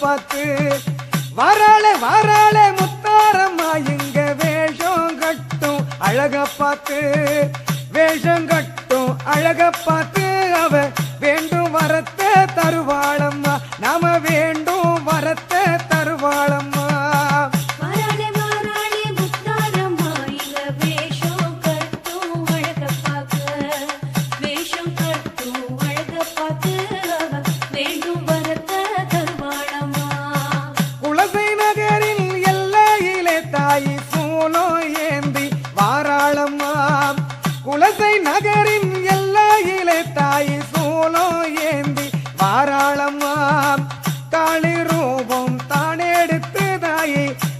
பார்த்து. வராளே வராளே முத்தாரம்மா இங்க வேஷம் கட்டும் அழக பார்த்து. வேஷம் கட்டும் அழக பார்த்து அவ வேண்டும் வரத்தை தருவாளம்மா. நாம வேண்டும் வரத்தை தருவாளம்மா. குலசை நகரில் எல்லையிலே தாயி சூலோ ஏந்தி வாராளம்மா. குலசை நகரின்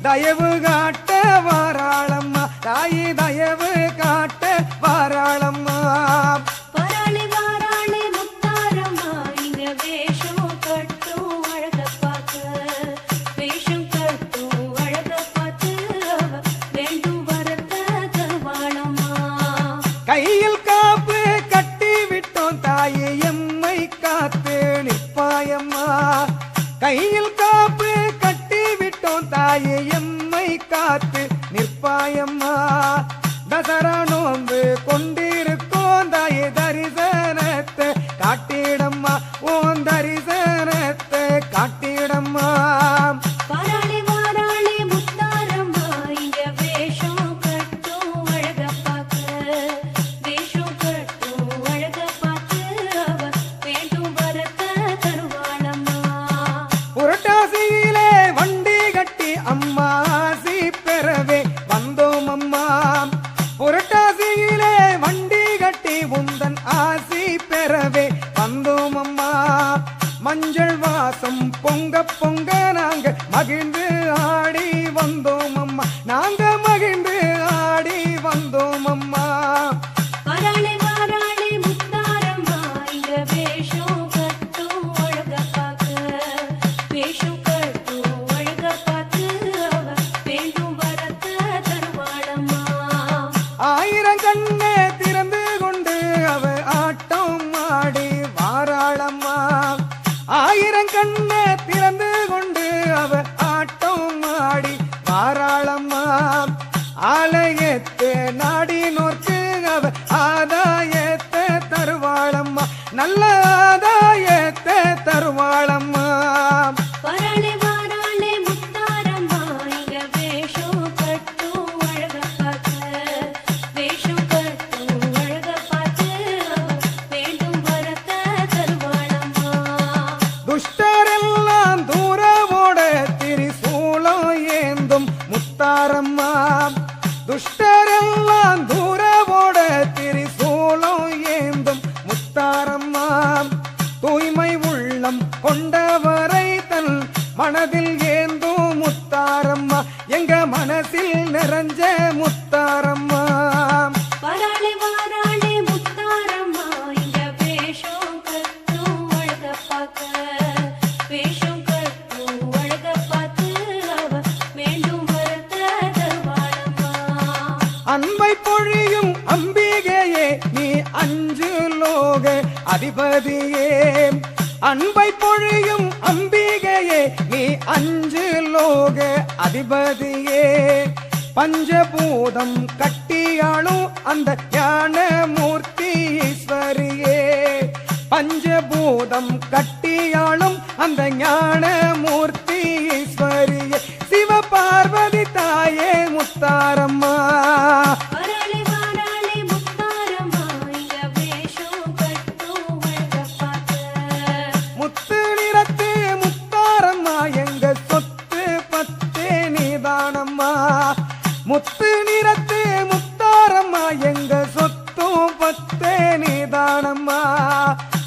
தயவு காட்ட வாராளம்மா. தாயி தயவு காட்ட வாராளம்மா. கையில் காப்பு கட்டி விட்டோம் தாயே எம்மை காத்து நிற்பாயம்மா. கையில் காத்து நிற்பாயம்மா. தசரா நோம்பு கொண்டிருக்கோந்தாய தரிசனத்தை காட்டிடம்மா. ஓன் தரிசன ஆசி பெறவே வந்தோம் அம்மா. மஞ்சள் வாசம் பொங்க பொங்க நாங்க மகிழ்ந்து ஆடி வந்தோம் அம்மா. நாங்க மகிழ்ந்து ஆடி வந்தோம் அம்மா. ஆலயத்தை நாடி நோர்க்கு அவ ஆதாயத்தை தருவாளம்மா. நல்ல ஆதாயத்தை தருவாளம்மா. முத்தாரம்மா. இங்க அதிபதியே அன்பை பொழியும் அம்பிகையே நீ அஞ்சு லோக அதிபதியே. பஞ்சபூதம் கட்டியாளும் அந்த ஞான மூர்த்தி ஈஸ்வரியே. பஞ்சபூதம் கட்டியாளும் அந்த ஞான மூர்த்தி முத்து நிறத்தே முத்தாரம்மா எங்க சொத்தும் பத்தே நீதானம்மா.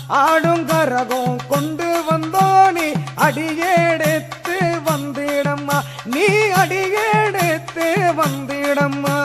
ஆடும் கரகம் கொண்டு வந்தோனி அடியேடுத்து வந்திடம்மா. நீ அடியேடுத்து வந்திடம்மா.